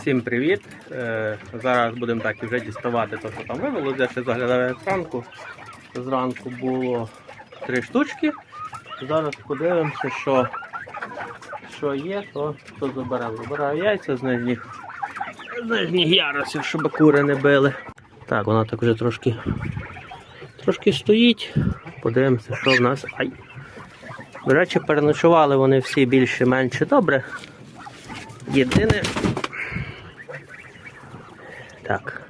Всім привіт! Е, зараз будемо так вже діставати те, що там вивело. Я ще заглядав зранку. Зранку було три штучки. Зараз подивимося, що, що є, то, то заберемо. Забираю яйця з нижніх, з нижніх ярусів, щоб кури не били. Так, вона так вже трошки, трошки стоїть. Подивимося, що в нас. Ай. До речі, переночували вони всі більше-менше добре. Єдине, так.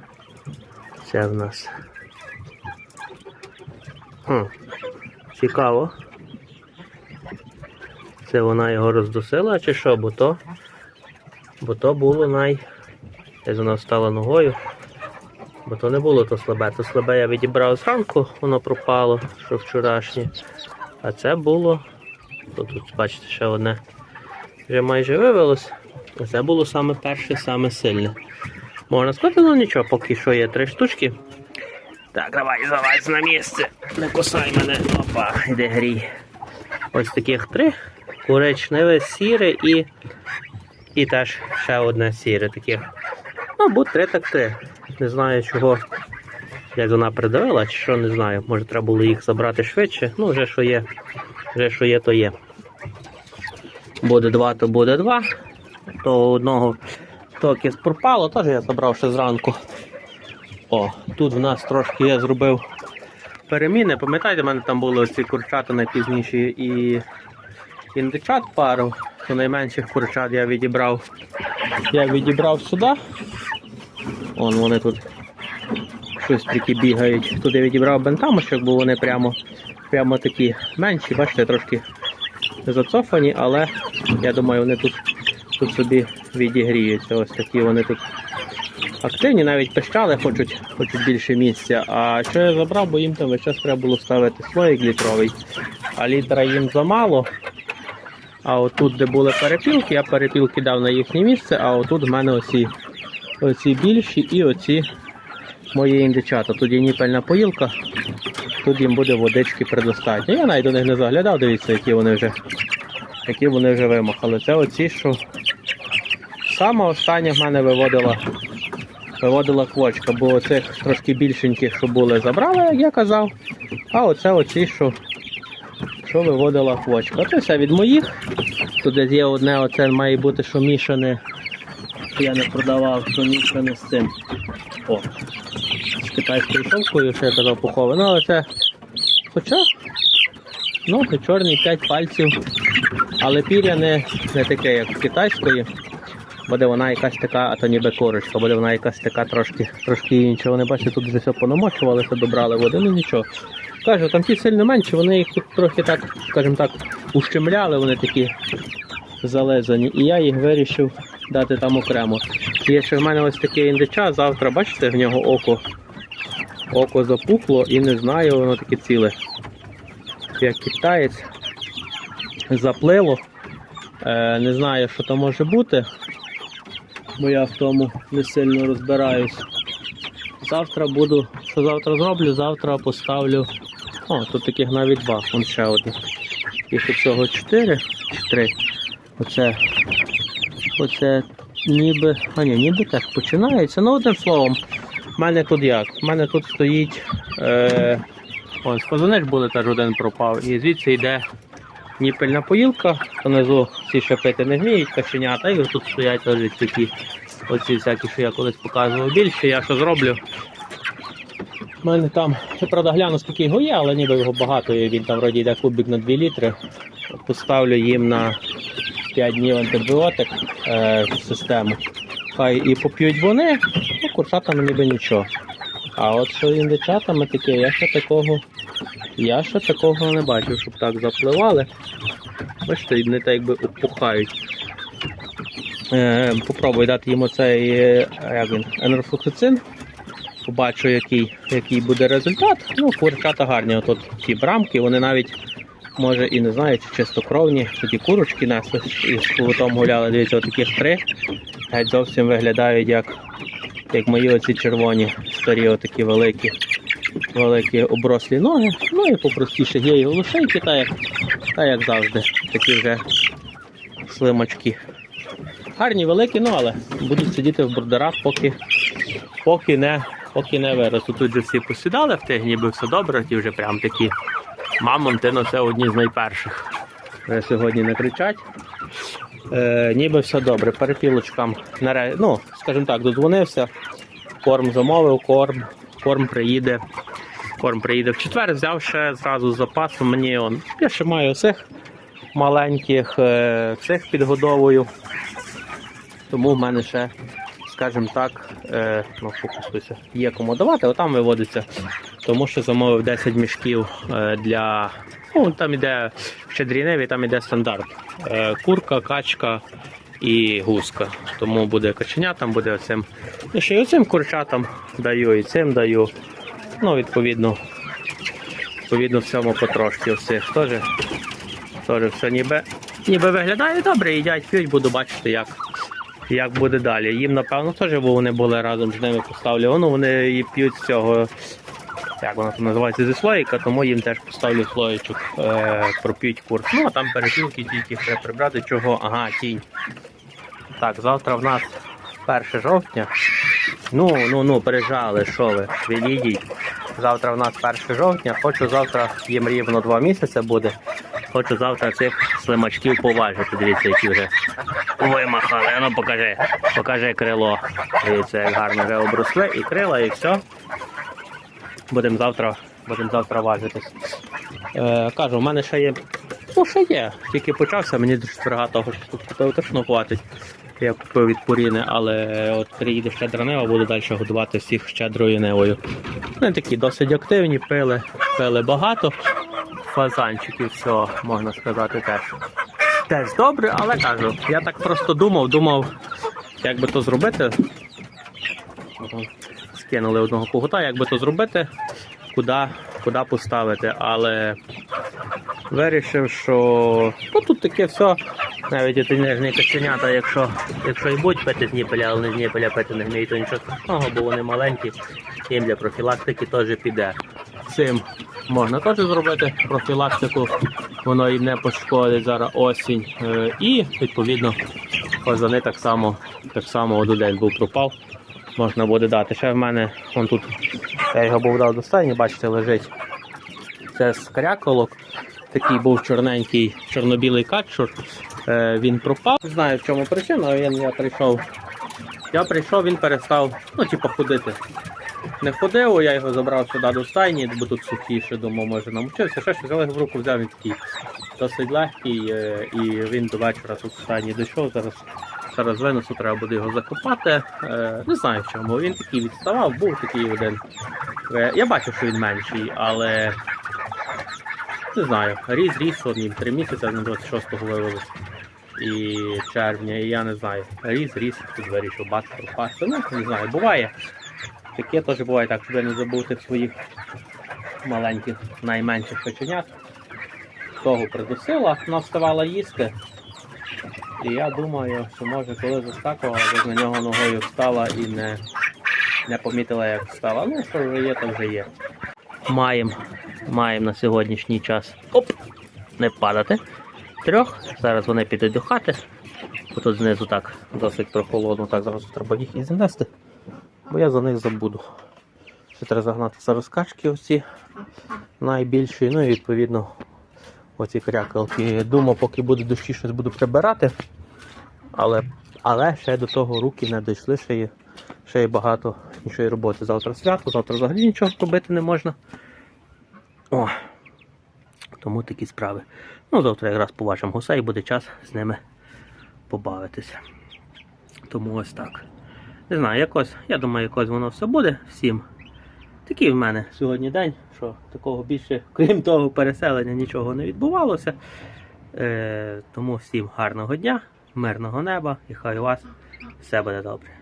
Це в нас. Хм. Цікаво. Це вона його роздусила чи що, бо то, бо то було най. Десь вона встала ногою. Бо то не було то слабе. То слабе я відібрав зранку, воно пропало, що вчорашнє. А це було. То тут, бачите, ще одне вже майже вивелось. А це було саме перше, саме сильне. Можна сказати, ну нічого, поки що є три штучки. Так, давай залазь на місце. Не кусай мене. Опа, іде грій. Ось таких три. Коричневе, сіре і. І теж ще одне сіре таких. Ну, будь три так три. Не знаю чого. Як вона придавила, чи що, не знаю. Може треба було їх забрати швидше. Ну, вже що є, вже що є, то є. Буде два, то буде два. То одного токіс пропало, теж я забрав ще зранку. О, тут в нас трошки я зробив переміни. Пам'ятаєте, в мене там були ці курчата найпізніші і індичат пару. То найменших курчат я відібрав. Я відібрав сюди. Вон вони тут щось такі бігають. Тут я відібрав бентамочок, бо вони прямо, прямо такі менші, бачите, трошки зацофані, але я думаю, вони тут, тут собі відігріються. Ось такі вони тут активні, навіть пищали, хочуть, хочуть більше місця. А що я забрав, бо їм там весь час треба було ставити слоїк літровий, а літра їм замало. А отут, де були перепілки, я перепілки дав на їхнє місце, а отут в мене оці, оці більші і оці мої індичата. Тут є ніпельна поїлка, тут їм буде водички предостатньо. Я навіть до них не заглядав, дивіться, які вони вже, які вони вже вимахали. Це оці, що саме остання в мене виводила, виводила квочка, бо оцих трошки більшеньких, що були, забрали, як я казав. А оце оці, що, що виводила квочка. Це все від моїх. Тут десь є одне, оце має бути, що мішане. Я не продавав, що мішане з цим. О, з китайською шовкою, що я казав пухове. Ну, але це хоча, ну, чорний 5 пальців, але пір'я не, не таке, як з китайської. Буде вона якась така, а то ніби корочка, буде вона якась така трошки, трошки інша. Вони бачите, тут вже все понамочували, все добрали води, ну нічого. Кажу, там ті сильно менші, вони їх тут трохи так, скажімо так, ущемляли, вони такі залезані. І я їх вирішив дати там окремо. Є ще в мене ось такий індича, завтра, бачите, в нього око. Око запухло і не знаю, воно таке ціле. Як китаєць. Заплило. Е, не знаю, що то може бути, бо я в тому не сильно розбираюсь. Завтра буду, що завтра зроблю, завтра поставлю. О, тут таких навіть два, вон ще один. Їх всього чотири чи три. Оце, оце ніби. А ні, ніби так починається. Ну, одним словом, в мене тут як? У мене тут стоїть. Е, ось позонич були, теж один пропав. І звідси йде ніпельна поїлка. Внизу ще пити не вміють, каченята, і тут стоять теж такі оці всякі, що я колись показував більше. Я що зроблю? У мене там, я правда гляну, скільки його є, але ніби його багато є. Він там вроді йде кубик на 2 літри. Поставлю їм на 5 днів антибіотик е, в систему. Хай і поп'ють вони, ну курчатам ніби нічого. А от що індичатами таке, я ще такого, я ще такого не бачив, щоб так запливали. Бачите, вони так якби опухають. Е, попробую дати їм оцей е, як він, енерфлуцицин. Побачу, який, який буде результат. Ну, курчата гарні. От, ті брамки, вони навіть, може, і не знаю, чи чистокровні, тоді курочки несли і з кулутом гуляли. Дивіться, от таких три. Геть зовсім виглядають як, як мої оці червоні, старі, отакі великі, великі оброслі ноги. Ну і попростіше є і голошейки, та як, та як завжди. Такі вже слимочки. гарні, великі, ну але будуть сидіти в бурдерах, поки, поки, не, поки не виростуть. Тут же всі посідали в тих, ніби все добре, ті вже прям такі мамонти, ну це одні з найперших. Вже сьогодні не кричать. Е, ніби все добре. Перепілочкам наре... ну, скажімо так, додзвонився, корм замовив, корм, корм приїде. Корм приїде в четвер, взяв ще зразу з запасом. Мені он. Я ще маю цих маленьких, е, цих підгодовую. Тому в мене ще, скажімо так, е, ну, фокусуйся, є кому давати, отам виводиться. Тому що замовив 10 мішків е, для. Ну, там іде щедріневі, там іде стандарт. Курка, качка і гуска. Тому буде каченя, там буде оцим. І ще й оцим курчатам даю, і цим даю. Ну, відповідно, відповідно, всьому потрошки всіх теж. Теж все ніби, ніби виглядає добре, їдять, п'ють, буду бачити, як, як буде далі. Їм, напевно, теж, бо вони були разом з ними поставлю. Ну, вони і п'ють з цього, як воно там називається, зі слоїка, тому їм теж поставлю слоїчок, е, проп'ють курс. Ну, а там перепілки тільки треба прибрати. Чого? Ага, тінь. Так, завтра в нас 1 жовтня. Ну, ну, ну, пережали, що ви, відійдіть. Завтра в нас 1 жовтня. Хочу завтра, їм рівно 2 місяці буде. Хочу завтра цих слимачків поважити. Дивіться, які вже вимахали. Ну покажи, покажи крило. Дивіться, як гарно вже обросли і крила, і все. Будемо завтра, будемо завтра важитись. Е, кажу, у мене ще є. Ну, ще є. Тільки почався, мені четверга того, що тут точно хватить. Я купив від Пуріни, але от приїде щедра нева, буду далі годувати всіх щедрою невою. Вони такі досить активні, пили, пили багато. Фазанчиків, все, можна сказати, теж. Теж добре, але кажу, я так просто думав, думав, як би то зробити. Скинули одного когута, як би то зробити, куди, куди поставити. Але вирішив, що ну, тут таке все. Навіть і нижні каченята, якщо, якщо і будуть пити з ніпеля, але не з ніпеля пити не вміють, то нічого страшного, бо вони маленькі, їм для профілактики теж піде. Цим можна теж зробити профілактику, воно їм не пошкодить зараз осінь. Е, І відповідно фазани так само, так само один був пропав. Можна буде дати. Ще в мене он тут, я його був дав до стайні, бачите, лежить. Це з кряколок. Такий був чорненький, чорно-білий качур. Е, він пропав. Не знаю, в чому причина, він я прийшов. Я прийшов, він перестав, ну, типу, ходити. Не ходив, я його забрав сюди до стайні, бо тут сухіше, думав, може намучився. Ще щось, але в руку взяв він такий досить легкий, е, і він до вечора тут в стайні дійшов. Зараз, зараз винесу, треба буде його закопати. Е, не знаю в чому. Він такий відставав, був такий один. Я бачив, що він менший, але не знаю, ріс, ріс, от їм 3 місяці, на 26-го вивели. І червня, і я не знаю. Ріс, ріс, тут вирішив бац, пропасти. Ну, не знаю, буває. Таке теж буває так, щоб не забути своїх маленьких, найменших каченят. Того придусила, вона вставала їсти. І я думаю, що може коли заскакувала, десь на нього ногою встала і не, не помітила, як встала. Ну, що вже є, то вже є. Маємо маємо на сьогоднішній час. Оп! Не падати. Трьох. Зараз вони підуть до хати. Бо тут знизу так досить прохолодно, так зараз треба їх і занести. Бо я за них забуду. Ще треба загнати зараз качки оці найбільші. Ну і відповідно оці крякалки. Думав, поки буде дощі, щось буду прибирати. Але, але ще до того руки не дійшли, ще є, ще є багато іншої роботи. Завтра свято, завтра взагалі нічого робити не можна. О, тому такі справи. Ну, завтра якраз побачимо гусей, буде час з ними побавитися. Тому ось так. Не знаю, якось, я думаю, якось воно все буде всім. Такий в мене сьогодні день, що такого більше, крім того, переселення нічого не відбувалося. Е, тому всім гарного дня, мирного неба і хай у вас все буде добре.